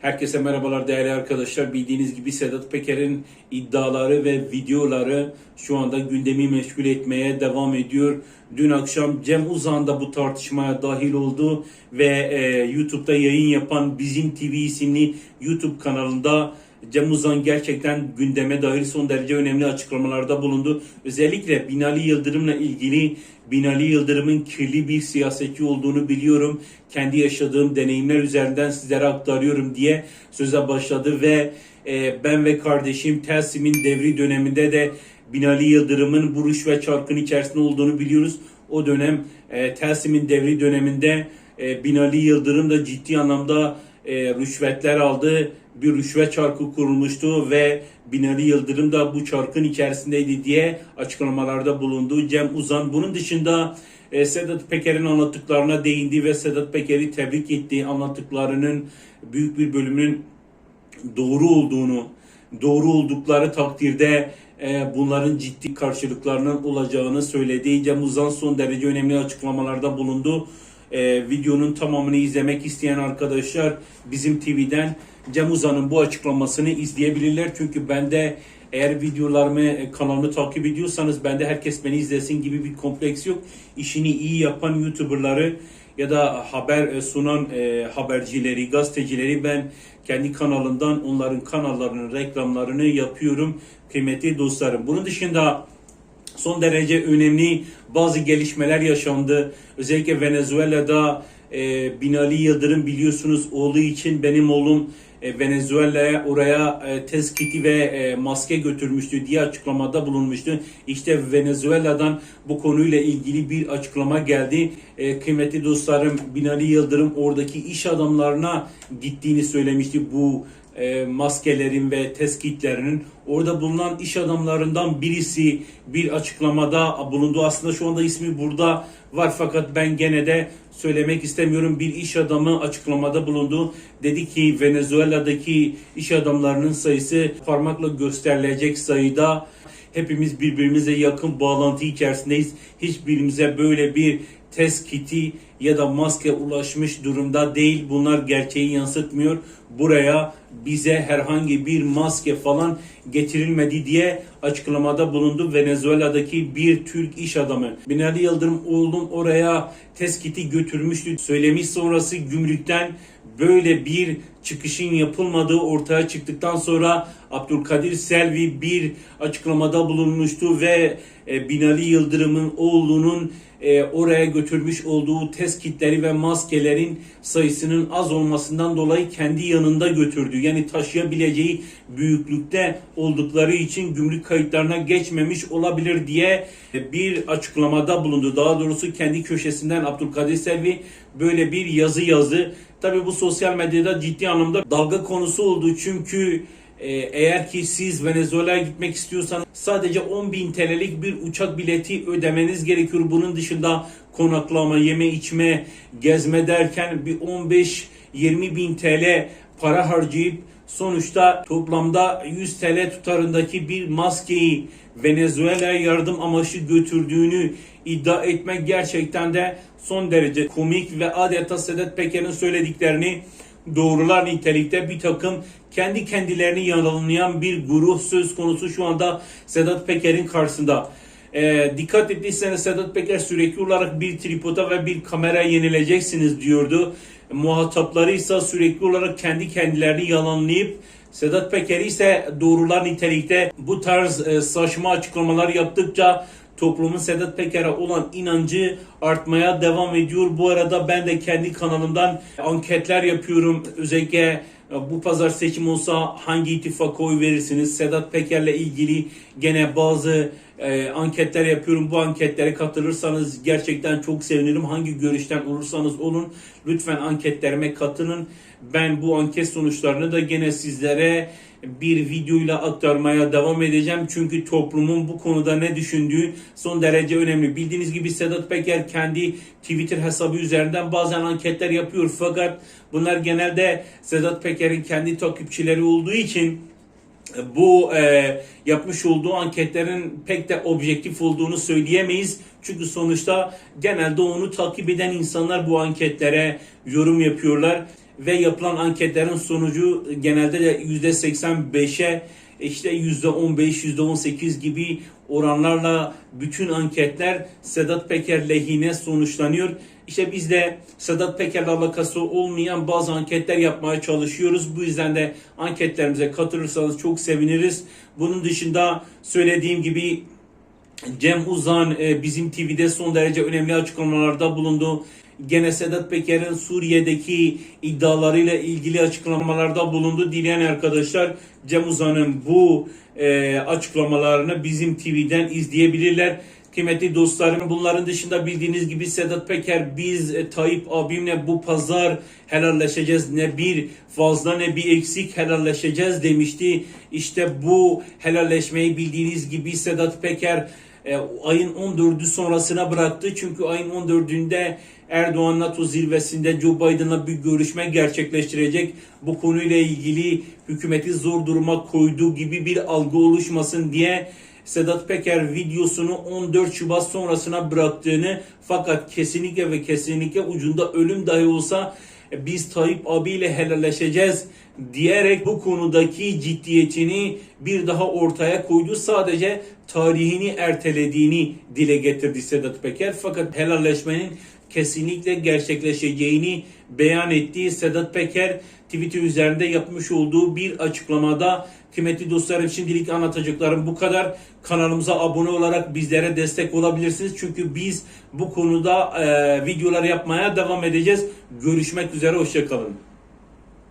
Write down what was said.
Herkese merhabalar değerli arkadaşlar. Bildiğiniz gibi Sedat Peker'in iddiaları ve videoları şu anda gündemi meşgul etmeye devam ediyor. Dün akşam Cem Uzan da bu tartışmaya dahil oldu ve e, YouTube'da yayın yapan Bizim TV isimli YouTube kanalında Cem Uzan gerçekten gündeme dair son derece önemli açıklamalarda bulundu. Özellikle Binali Yıldırım'la ilgili Binali Yıldırım'ın kirli bir siyasetçi olduğunu biliyorum. Kendi yaşadığım deneyimler üzerinden sizlere aktarıyorum diye söze başladı ve e, ben ve kardeşim Telsim'in devri döneminde de Binali Yıldırım'ın bu rüşvet çarkın içerisinde olduğunu biliyoruz. O dönem e, Telsim'in devri döneminde e, Binali Yıldırım da ciddi anlamda e, rüşvetler aldı. Bir rüşvet çarkı kurulmuştu ve Binali Yıldırım da bu çarkın içerisindeydi diye açıklamalarda bulundu. Cem Uzan bunun dışında e, Sedat Peker'in anlattıklarına değindi ve Sedat Peker'i tebrik etti. Anlattıklarının büyük bir bölümünün doğru olduğunu, doğru oldukları takdirde e, bunların ciddi karşılıklarının olacağını söyledi. Cem Uzan son derece önemli açıklamalarda bulundu. E, videonun tamamını izlemek isteyen arkadaşlar bizim TV'den Cem Uzan'ın bu açıklamasını izleyebilirler. Çünkü bende eğer videolarımı, e, kanalımı takip ediyorsanız bende herkes beni izlesin gibi bir kompleks yok. İşini iyi yapan YouTuber'ları ya da haber e, sunan e, habercileri, gazetecileri ben kendi kanalımdan onların kanallarının reklamlarını yapıyorum kıymetli dostlarım. Bunun dışında son derece önemli bazı gelişmeler yaşandı. Özellikle Venezuela'da e, Binali Yıldırım biliyorsunuz oğlu için benim oğlum e, Venezuela'ya oraya e, tezkiti ve e, maske götürmüştü diye açıklamada bulunmuştu. İşte Venezuela'dan bu konuyla ilgili bir açıklama geldi. E, kıymetli dostlarım Binali Yıldırım oradaki iş adamlarına gittiğini söylemişti bu e, maskelerin ve teskitlerinin orada bulunan iş adamlarından birisi bir açıklamada bulundu. Aslında şu anda ismi burada var fakat ben gene de söylemek istemiyorum. Bir iş adamı açıklamada bulundu. Dedi ki Venezuela'daki iş adamlarının sayısı parmakla gösterilecek sayıda. Hepimiz birbirimize yakın bağlantı içerisindeyiz. Hiçbirimize böyle bir test kiti ya da maske ulaşmış durumda değil. Bunlar gerçeği yansıtmıyor. Buraya bize herhangi bir maske falan getirilmedi diye açıklamada bulundu Venezuela'daki bir Türk iş adamı. Binali Yıldırım oğlum oraya test kiti götürmüştü. Söylemiş sonrası gümrükten böyle bir çıkışın yapılmadığı ortaya çıktıktan sonra Abdülkadir Selvi bir açıklamada bulunmuştu ve e, Binali Yıldırım'ın oğlunun e, oraya götürmüş olduğu test kitleri ve maskelerin sayısının az olmasından dolayı kendi yanında götürdü. Yani taşıyabileceği büyüklükte oldukları için gümrük kayıtlarına geçmemiş olabilir diye bir açıklamada bulundu. Daha doğrusu kendi köşesinden Abdülkadir Selvi böyle bir yazı yazdı. Tabi bu sosyal medyada ciddi anlamda dalga konusu oldu çünkü ee, eğer ki siz Venezuela'ya gitmek istiyorsanız sadece 10 bin TL'lik bir uçak bileti ödemeniz gerekiyor. Bunun dışında konaklama, yeme içme, gezme derken bir 15-20 bin TL para harcayıp sonuçta toplamda 100 TL tutarındaki bir maskeyi Venezuela'ya yardım amaçlı götürdüğünü iddia etmek gerçekten de son derece komik ve adeta Sedat Peker'in söylediklerini doğrular nitelikte bir takım kendi kendilerini yalanlayan bir grup söz konusu şu anda Sedat Peker'in karşısında. E, dikkat ettiyseniz Sedat Peker sürekli olarak bir tripoda ve bir kamera yenileceksiniz diyordu. Muhatapları ise sürekli olarak kendi kendilerini yalanlayıp Sedat Peker ise doğrular nitelikte bu tarz e, saçma açıklamalar yaptıkça toplumun Sedat Peker'e olan inancı artmaya devam ediyor. Bu arada ben de kendi kanalımdan anketler yapıyorum. Özellikle bu pazar seçim olsa hangi ittifaka oy verirsiniz? Sedat Peker'le ilgili gene bazı e, anketler yapıyorum. Bu anketlere katılırsanız gerçekten çok sevinirim. Hangi görüşten olursanız olun lütfen anketlerime katılın. Ben bu anket sonuçlarını da gene sizlere bir videoyla aktarmaya devam edeceğim. Çünkü toplumun bu konuda ne düşündüğü son derece önemli. Bildiğiniz gibi Sedat Peker kendi Twitter hesabı üzerinden bazen anketler yapıyor. Fakat bunlar genelde Sedat Peker'in kendi takipçileri olduğu için bu e, yapmış olduğu anketlerin pek de objektif olduğunu söyleyemeyiz. Çünkü sonuçta genelde onu takip eden insanlar bu anketlere yorum yapıyorlar. ve yapılan anketlerin sonucu genelde de %85'e işte %15, %18 gibi oranlarla bütün anketler Sedat Peker lehine sonuçlanıyor. İşte biz de Sedat Peker'le alakası olmayan bazı anketler yapmaya çalışıyoruz. Bu yüzden de anketlerimize katılırsanız çok seviniriz. Bunun dışında söylediğim gibi Cem Uzan e, bizim TV'de son derece önemli açıklamalarda bulundu. Gene Sedat Peker'in Suriye'deki iddialarıyla ilgili açıklamalarda bulundu. Dileyen arkadaşlar Cem Uzan'ın bu e, açıklamalarını bizim TV'den izleyebilirler. Kıymetli dostlarım bunların dışında bildiğiniz gibi Sedat Peker biz e, Tayyip abimle bu pazar helalleşeceğiz. Ne bir fazla ne bir eksik helalleşeceğiz demişti. İşte bu helalleşmeyi bildiğiniz gibi Sedat Peker e, ayın 14'ü sonrasına bıraktı. Çünkü ayın 14'ünde Erdoğan NATO zirvesinde Joe Biden'la bir görüşme gerçekleştirecek. Bu konuyla ilgili hükümeti zor duruma koyduğu gibi bir algı oluşmasın diye Sedat Peker videosunu 14 Şubat sonrasına bıraktığını fakat kesinlikle ve kesinlikle ucunda ölüm dahi olsa e, biz Tayyip abiyle helalleşeceğiz diyerek bu konudaki ciddiyetini bir daha ortaya koydu. Sadece tarihini ertelediğini dile getirdi Sedat Peker. Fakat helalleşmenin kesinlikle gerçekleşeceğini beyan ettiği Sedat Peker Twitter üzerinde yapmış olduğu bir açıklamada kıymetli dostlarım şimdilik anlatacaklarım bu kadar. Kanalımıza abone olarak bizlere destek olabilirsiniz. Çünkü biz bu konuda e, videolar yapmaya devam edeceğiz. Görüşmek üzere hoşçakalın.